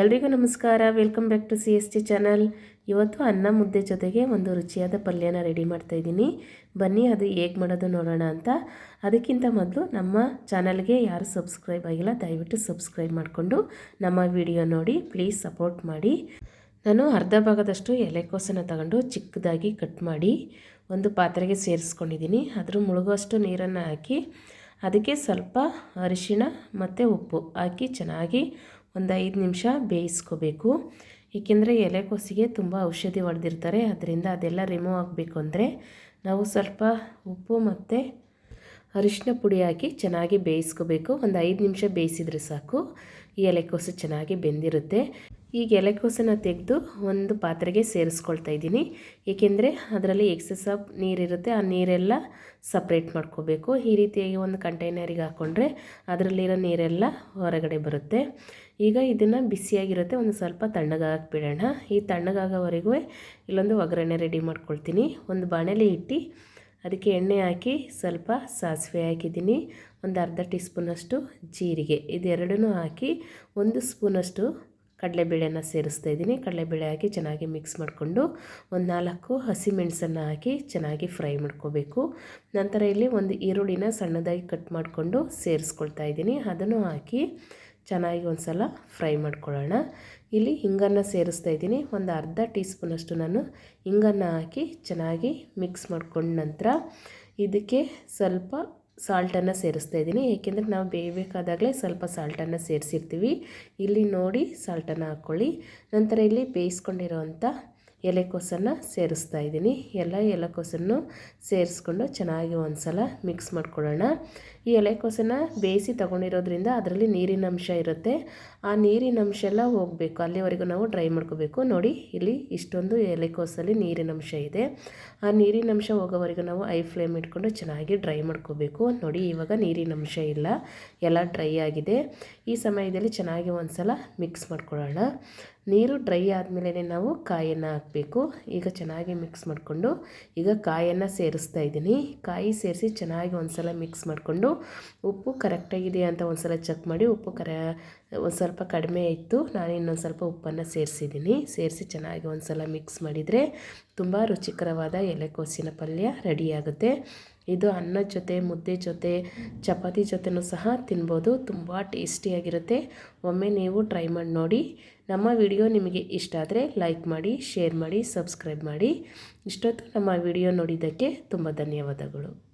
ಎಲ್ರಿಗೂ ನಮಸ್ಕಾರ. Welcome back to C S T channel ಇವತ್ತು ಅನ್ನ ಮುದ್ದೆ ಜೊತೆಗೆ ಒಂದು ರುಚಿಯಾದ ಪಲ್ಯನ ರೆಡಿ ಮಾಡ್ತಾ ಇದ್ದೀನಿ. ಬನ್ನಿ, ಅದು ಹೇಗೆ ಮಾಡೋದು ನೋಡೋಣ ಅಂತ. ಅದಕ್ಕಿಂತ ಮೊದಲು ನಮ್ಮ ಚಾನಲ್ಗೆ ಯಾರು ಸಬ್ಸ್ಕ್ರೈಬ್ ಆಗಿಲ್ಲ, ದಯವಿಟ್ಟು ಸಬ್ಸ್ಕ್ರೈಬ್ ಮಾಡಿಕೊಂಡು ನಮ್ಮ ವಿಡಿಯೋ ನೋಡಿ ಪ್ಲೀಸ್ ಸಪೋರ್ಟ್ ಮಾಡಿ. ನಾನು ಅರ್ಧ ಭಾಗದಷ್ಟು ಎಲೆಕೋಸನ್ನು ತಗೊಂಡು ಚಿಕ್ಕದಾಗಿ ಕಟ್ ಮಾಡಿ ಒಂದು ಪಾತ್ರೆಗೆ ಸೇರಿಸ್ಕೊಂಡಿದ್ದೀನಿ. ಅದ್ರ ಮುಳುಗುವಷ್ಟು ನೀರನ್ನು ಹಾಕಿ, ಅದಕ್ಕೆ ಸ್ವಲ್ಪ ಅರಿಶಿಣ ಮತ್ತು ಉಪ್ಪು ಹಾಕಿ ಚೆನ್ನಾಗಿ ಒಂದು ಐದು ನಿಮಿಷ ಬೇಯಿಸ್ಕೋಬೇಕು. ಏಕೆಂದರೆ ಎಲೆಕೋಸಿಗೆ ತುಂಬ ಔಷಧಿ ಹೊಡೆದಿರ್ತಾರೆ, ಅದರಿಂದ ಅದೆಲ್ಲ ರಿಮೂವ್ ಆಗಬೇಕು ಅಂದರೆ ನಾವು ಸ್ವಲ್ಪ ಉಪ್ಪು ಮತ್ತು ಅರಿಶಿನ ಪುಡಿ ಹಾಕಿ ಚೆನ್ನಾಗಿ ಬೇಯಿಸ್ಕೋಬೇಕು. ಒಂದು ಐದು ನಿಮಿಷ ಬೇಯಿಸಿದರೆ ಸಾಕು. ಈ ಎಲೆಕೋಸು ಚೆನ್ನಾಗಿ ಬೆಂದಿರುತ್ತೆ. ಈಗ ಎಲೆಕೋಸನ್ನು ತೆಗೆದು ಒಂದು ಪಾತ್ರೆಗೆ ಸೇರಿಸ್ಕೊಳ್ತಾ ಇದ್ದೀನಿ. ಏಕೆಂದರೆ ಅದರಲ್ಲಿ ಎಕ್ಸಸ್ ಆಫ್ ನೀರಿರುತ್ತೆ ಆ ನೀರೆಲ್ಲ ಸಪ್ರೇಟ್ ಮಾಡ್ಕೋಬೇಕು. ಈ ರೀತಿಯಾಗಿ ಒಂದು ಕಂಟೈನರಿಗೆ ಹಾಕ್ಕೊಂಡ್ರೆ ಅದರಲ್ಲಿರೋ ನೀರೆಲ್ಲ ಹೊರಗಡೆ ಬರುತ್ತೆ. ಈಗ ಇದನ್ನು ಬಿಸಿಯಾಗಿರುತ್ತೆ. ಒಂದು ಸ್ವಲ್ಪ ತಣ್ಣಗಾಗಕ್ಕೆ ಬಿಡೋಣ ಈ ತಣ್ಣಗಾಗೋವರೆಗೂ ಇಲ್ಲೊಂದು ಒಗ್ಗರಣೆ ರೆಡಿ ಮಾಡ್ಕೊಳ್ತೀನಿ. ಒಂದು ಬಾಣಲೆ ಇಟ್ಟು ಅದಕ್ಕೆ ಎಣ್ಣೆ ಹಾಕಿ ಸ್ವಲ್ಪ ಸಾಸಿವೆ ಹಾಕಿದ್ದೀನಿ. ಒಂದು ಅರ್ಧ ಟೀ ಸ್ಪೂನಷ್ಟು ಜೀರಿಗೆ. ಇದೆರಡನ್ನೂ ಹಾಕಿ ಒಂದು ಸ್ಪೂನಷ್ಟು ಕಡಲೆಬೇಳೆನ ಸೇರಿಸ್ತಾ ಇದ್ದೀನಿ. ಕಡಲೆಬೇಳೆ ಹಾಕಿ ಚೆನ್ನಾಗಿ ಮಿಕ್ಸ್ ಮಾಡಿಕೊಂಡು ಒಂದು ನಾಲ್ಕು ಹಸಿಮೆಣಸನ್ನು ಹಾಕಿ ಚೆನ್ನಾಗಿ ಫ್ರೈ ಮಾಡ್ಕೋಬೇಕು. ನಂತರ ಇಲ್ಲಿ ಒಂದು ಈರುಳ್ಳಿನ ಸಣ್ಣದಾಗಿ ಕಟ್ ಮಾಡಿಕೊಂಡು ಸೇರಿಸ್ಕೊಳ್ತಾ ಇದ್ದೀನಿ. ಅದನ್ನು ಹಾಕಿ ಚೆನ್ನಾಗಿ ಒಂದು ಸಲ ಫ್ರೈ ಮಾಡ್ಕೊಳ್ಳೋಣ. ಇಲ್ಲಿ ಹಿಂಗನ್ನು ಸೇರಿಸ್ತಾ ಇದ್ದೀನಿ. ಒಂದು ಅರ್ಧ ಟೀ ಸ್ಪೂನಷ್ಟು ನಾನು ಹಿಂಗನ್ನು ಹಾಕಿ ಚೆನ್ನಾಗಿ ಮಿಕ್ಸ್ ಮಾಡ್ಕೊಂಡ ನಂತರ ಇದಕ್ಕೆ ಸ್ವಲ್ಪ ಸಾಲ್ಟನ್ನು ಸೇರಿಸ್ತಾ ಇದ್ದೀನಿ. ಏಕೆಂದರೆ ನಾವು ಬೇಯಬೇಕಾದಾಗಲೇ ಸ್ವಲ್ಪ ಸಾಲ್ಟನ್ನು ಸೇರಿಸಿರ್ತೀವಿ. ಇಲ್ಲಿ ನೋಡಿ ಸಾಲ್ಟನ್ನು ಹಾಕ್ಕೊಳ್ಳಿ. ನಂತರ ಇಲ್ಲಿ ಬೇಯಿಸ್ಕೊಂಡಿರೋವಂಥ ಎಲೆಕೋಸನ್ನು ಸೇರಿಸ್ತಾ ಇದ್ದೀನಿ. ಎಲ್ಲ ಎಲೆಕೋಸನ್ನು ಸೇರಿಸ್ಕೊಂಡು ಚೆನ್ನಾಗಿ ಒಂದು ಸಲ ಮಿಕ್ಸ್ ಮಾಡ್ಕೊಳ್ಳೋಣ. ಈ ಎಲೆಕೋಸನ್ನು ಬೇಯಿಸಿ ತಗೊಂಡಿರೋದ್ರಿಂದ ಅದರಲ್ಲಿ ನೀರಿನ ಅಂಶ ಇರುತ್ತೆ. ಆ ನೀರಿನ ಅಂಶ ಎಲ್ಲ ಹೋಗಬೇಕು. ಅಲ್ಲಿವರೆಗೂ ನಾವು ಡ್ರೈ ಮಾಡ್ಕೋಬೇಕು. ನೋಡಿ, ಇಲ್ಲಿ ಇಷ್ಟೊಂದು ಎಲೆಕೋಸಲ್ಲಿ ನೀರಿನ ಅಂಶ ಇದೆ. ಆ ನೀರಿನ ಅಂಶ ಹೋಗೋವರೆಗೂ ನಾವು ಐ ಫ್ಲೇಮ್ ಇಟ್ಕೊಂಡು ಚೆನ್ನಾಗಿ ಡ್ರೈ ಮಾಡ್ಕೋಬೇಕು. ನೋಡಿ, ಇವಾಗ ನೀರಿನ ಅಂಶ ಇಲ್ಲ. ಎಲ್ಲ ಡ್ರೈ ಆಗಿದೆ. ಈ ಸಮಯದಲ್ಲಿ ಚೆನ್ನಾಗಿ ಒಂದು ಸಲ ಮಿಕ್ಸ್ ಮಾಡ್ಕೊಳ್ಳೋಣ. ನೀರು ಡ್ರೈ ಆದಮೇಲೆ ನಾವು ಕಾಯನ್ನು ಹಾಕಬೇಕು. ಈಗ ಚೆನ್ನಾಗಿ ಮಿಕ್ಸ್ ಮಾಡಿಕೊಂಡು ಈಗ ಕಾಯನ್ನು ಸೇರಿಸ್ತಾ ಇದ್ದೀನಿ. ಕಾಯಿ ಸೇರಿಸಿ ಚೆನ್ನಾಗಿ ಒಂದು ಸಲ ಮಿಕ್ಸ್ ಮಾಡಿಕೊಂಡು ಉಪ್ಪು ಕರೆಕ್ಟಾಗಿದೆಯಾ ಅಂತ ಒಂದು ಸಲ ಚೆಕ್ ಮಾಡಿ ಉಪ್ಪು ಕರ, ಒಂದು ಸ್ವಲ್ಪ ಕಡಿಮೆ ಇತ್ತು. ನಾನು ಇನ್ನೊಂದು ಸ್ವಲ್ಪ ಉಪ್ಪನ್ನು ಸೇರಿಸಿದ್ದೀನಿ. ಸೇರಿಸಿ ಚೆನ್ನಾಗಿ ಒಂದು ಸಲ ಮಿಕ್ಸ್ ಮಾಡಿದರೆ ತುಂಬ ರುಚಿಕರವಾದ ಎಲೆಕೋಸಿನ ಪಲ್ಯ ರೆಡಿಯಾಗುತ್ತೆ ಇದು ಅನ್ನದ ಜೊತೆ, ಮುದ್ದೆ ಜೊತೆ, ಚಪಾತಿ ಜೊತೆನೂ ಸಹ ತಿನ್ಬೋದು. ತುಂಬ ಟೇಸ್ಟಿಯಾಗಿರುತ್ತೆ. ಒಮ್ಮೆ ನೀವು ಟ್ರೈ ಮಾಡಿ ನೋಡಿ. ನಮ್ಮ ವಿಡಿಯೋ ನಿಮಗೆ ಇಷ್ಟ ಆದರೆ ಲೈಕ್ ಮಾಡಿ, ಶೇರ್ ಮಾಡಿ, ಸಬ್ಸ್ಕ್ರೈಬ್ ಮಾಡಿ. ಇಷ್ಟೊತ್ತು ನಮ್ಮ ವಿಡಿಯೋ ನೋಡಿದ್ದಕ್ಕೆ ತುಂಬ ಧನ್ಯವಾದಗಳು.